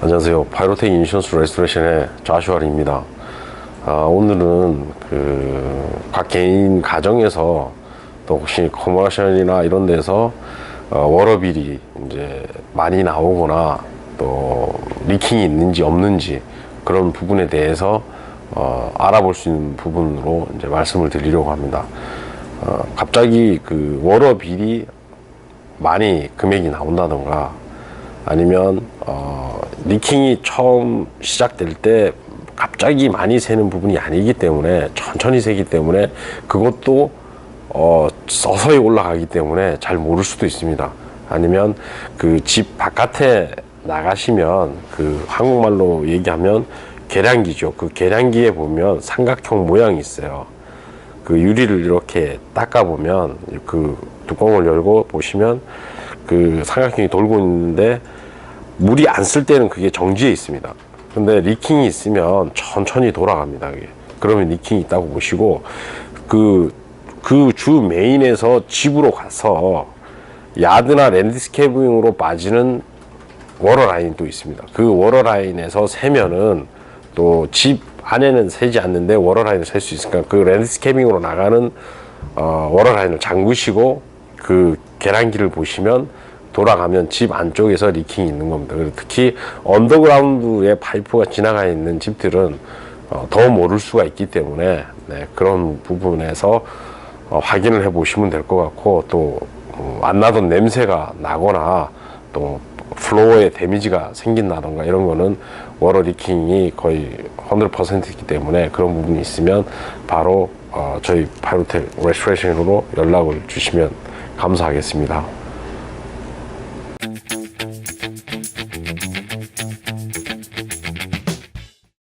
안녕하세요. 파이로텍 인슈런스 레스토레이션의 자슈알입니다. 아, 오늘은 그 각 개인 가정에서 또 혹시 커머셜이나 이런 데서 어, 워러빌이 이제 많이 나오거나 또 리킹이 있는지 없는지 그런 부분에 대해서 어, 알아볼 수 있는 부분으로 이제 말씀을 드리려고 합니다. 어, 갑자기 그 워러빌이 많이 금액이 나온다던가 아니면 어, 리킹이 처음 시작될 때 갑자기 많이 새는 부분이 아니기 때문에 천천히 새기 때문에 그것도 어, 서서히 올라가기 때문에 잘 모를 수도 있습니다. 아니면 그 집 바깥에 나가시면 그 한국말로 얘기하면 계량기죠. 그 계량기에 보면 삼각형 모양이 있어요. 그 유리를 이렇게 닦아 보면 그 뚜껑을 열고 보시면 그 삼각형이 돌고 있는데 물이 안 쓸 때는 그게 정지해 있습니다. 근데 리킹이 있으면 천천히 돌아갑니다. 그게. 그러면 리킹이 있다고 보시고 그 그 주 메인에서 집으로 가서 야드나 랜드스케이핑으로 빠지는 워러 라인이 또 있습니다. 그 워러 라인에서 세면은 또 집 안에는 새지 않는데 워러 라인을 셀 수 있으니까 그 랜드스케이핑으로 나가는 어, 워러 라인을 잠그시고 그 계량기를 보시면 돌아가면 집 안쪽에서 리킹이 있는 겁니다. 특히 언더그라운드에 파이프가 지나가 있는 집들은 어, 더 모를 수가 있기 때문에 네, 그런 부분에서 어, 확인을 해 보시면 될 것 같고 또안 나던 냄새가 나거나 또 플로어에 데미지가 생긴다던가 이런 거는 워러 리킹이 거의 100%이기 때문에 그런 부분이 있으면 바로 어, 저희 파이로텍 레스토레이션으로 연락을 주시면 감사하겠습니다.